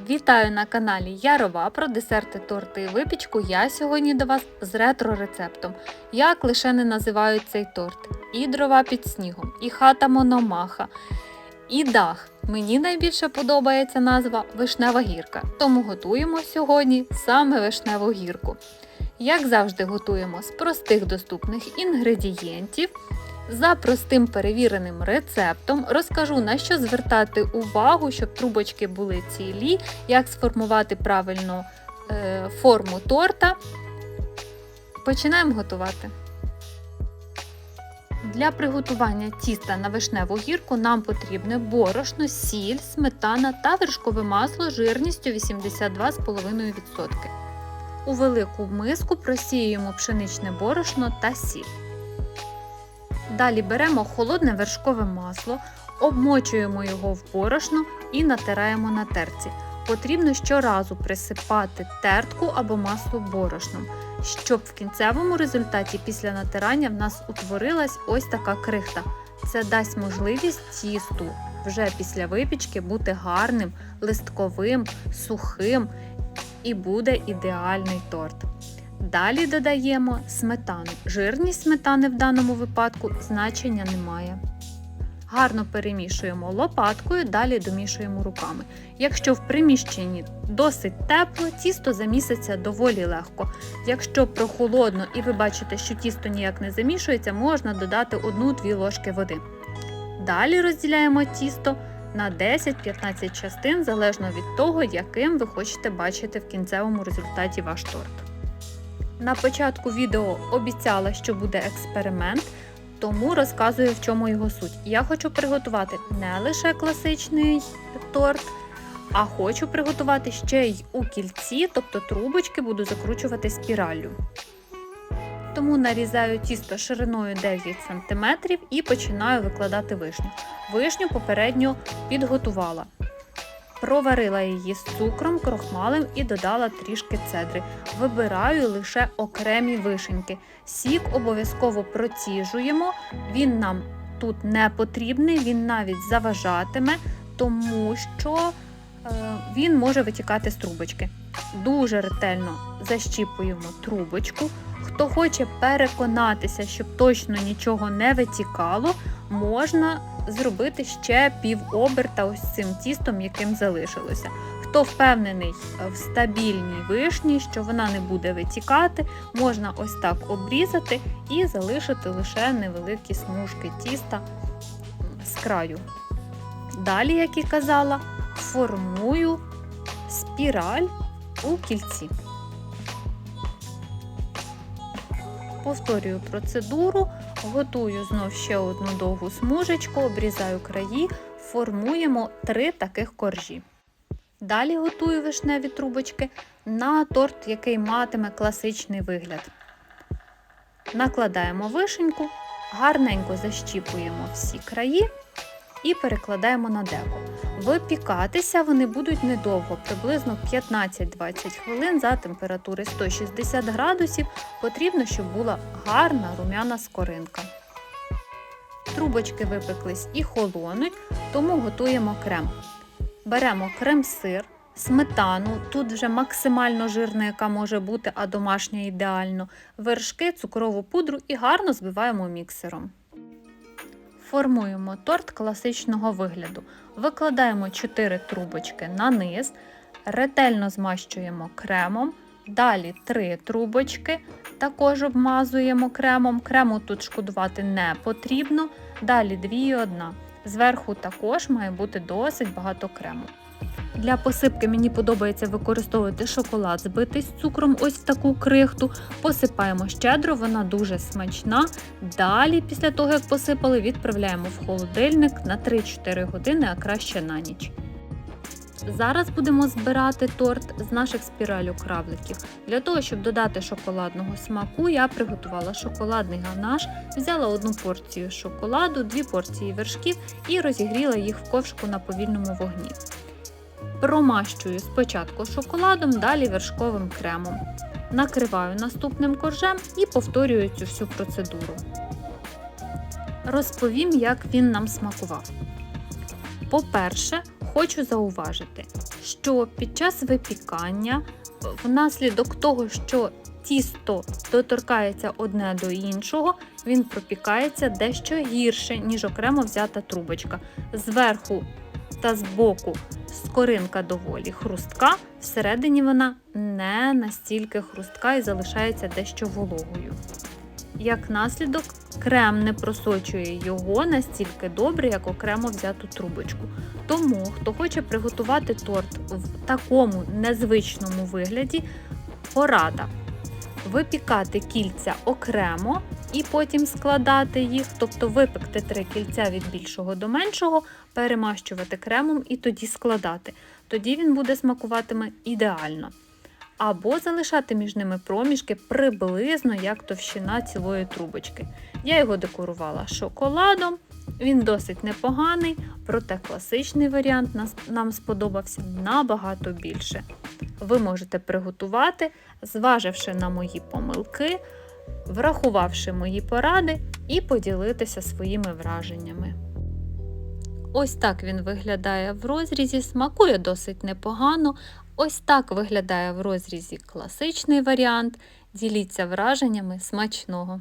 Вітаю на каналі Ярова про десерти, торти і випічку. Я сьогодні до вас з ретро-рецептом. Як лише не називають цей торт: і дрова під снігом, і хата Мономаха, і дах. Мені найбільше подобається назва вишнева гірка, тому готуємо сьогодні саме вишневу гірку. Як завжди, готуємо з простих доступних інгредієнтів. За простим перевіреним рецептом розкажу на що звертати увагу, щоб трубочки були цілі, як сформувати правильну е, форму торта. Починаємо готувати. Для приготування тіста на вишневу гірку нам потрібне борошно, сіль, сметана та вершкове масло жирністю 82,5%. У велику миску просіюємо пшеничне борошно та сіль. Далі беремо холодне вершкове масло, обмочуємо його в борошно і натираємо на терці. Потрібно щоразу присипати тертку або масло борошном, щоб в кінцевому результаті після натирання в нас утворилась ось така крихта. Це дасть можливість тісту вже після випічки бути гарним, листковим, сухим і буде ідеальний торт. Далі додаємо сметану. Жирність сметани в даному випадку значення немає. Гарно перемішуємо лопаткою, далі домішуємо руками. Якщо в приміщенні досить тепло, тісто заміситься доволі легко. Якщо прохолодно і ви бачите, що тісто ніяк не замішується, можна додати 1-2 ложки води. Далі розділяємо тісто на 10-15 частин, залежно від того, яким ви хочете бачити в кінцевому результаті ваш торт. На початку відео обіцяла, що буде експеримент, тому розказую, в чому його суть. Я хочу приготувати не лише класичний торт, а хочу приготувати ще й у кільці, тобто трубочки буду закручувати спіраллю. Тому нарізаю тісто шириною 9 см і починаю викладати вишню. Вишню попередньо підготувала. Проварила її з цукром, крохмалем і додала трішки цедри. Вибираю лише окремі вишеньки. Сік обов'язково проціжуємо, він нам тут не потрібний, він навіть заважатиме, тому що е, він може витікати з трубочки. Дуже ретельно защіпуємо трубочку. Хто хоче переконатися, щоб точно нічого не витікало, можна зробити ще пів оберта ось цим тістом, яким залишилося. Хто впевнений в стабільній вишні, що вона не буде витікати, можна ось так обрізати і залишити лише невеликі смужки тіста з краю. Далі, як і казала, формую спіраль у кільці. Повторюю процедуру, готую знов ще одну довгу смужечку, обрізаю краї, формуємо три таких коржі. Далі готую вишневі трубочки на торт, який матиме класичний вигляд. Накладаємо вишеньку, гарненько защіпуємо всі краї і перекладаємо на деко. Випікатися вони будуть недовго, приблизно 15-20 хвилин за температури 160 градусів. Потрібно, щоб була гарна рум'яна скоринка. Трубочки випеклись і холонуть, тому готуємо крем. Беремо крем-сир, сметану, тут вже максимально жирна, яка може бути, а домашня ідеально, вершки, цукрову пудру і гарно збиваємо міксером. Формуємо торт класичного вигляду. Викладаємо 4 трубочки на низ, ретельно змащуємо кремом. Далі 3 трубочки, також обмазуємо кремом. Крему тут шкодувати не потрібно. Далі 2 і 1. Зверху також має бути досить багато крему. Для посипки мені подобається використовувати шоколад, збитий з цукром, ось в таку крихту. Посипаємо щедро, вона дуже смачна. Далі, після того, як посипали, відправляємо в холодильник на 3-4 години, а краще на ніч. Зараз будемо збирати торт з наших спіралю кравликів. Для того, щоб додати шоколадного смаку, я приготувала шоколадний ганаш, взяла одну порцію шоколаду, дві порції вершків і розігріла їх в ковшику на повільному вогні. Промащую спочатку шоколадом, далі вершковим кремом. Накриваю наступним коржем і повторюю цю всю процедуру. Розповім, як він нам смакував. По-перше, хочу зауважити, що під час випікання, е, внаслідок того, що тісто доторкається одне до іншого, він пропікається дещо гірше, ніж окремо взята трубочка. Зверху та збоку скоринка доволі хрустка, всередині вона не настільки хрустка і залишається дещо вологою. Як наслідок, крем не просочує його настільки добре, як окремо взяту трубочку. Тому, хто хоче приготувати торт в такому незвичному вигляді, порада випікати кільця окремо і потім складати їх, тобто випекти три кільця від більшого до меншого, перемащувати кремом і тоді складати. Тоді він буде смакуватиме ідеально. Або залишати між ними проміжки приблизно як товщина цілої трубочки. Я його декорувала шоколадом, він досить непоганий, проте класичний варіант нам сподобався набагато більше. Ви можете приготувати, зваживши на мої помилки, врахувавши мої поради і поділитися своїми враженнями. Ось так він виглядає в розрізі, смакує досить непогано. Ось так виглядає в розрізі класичний варіант. Діліться враженнями смачного.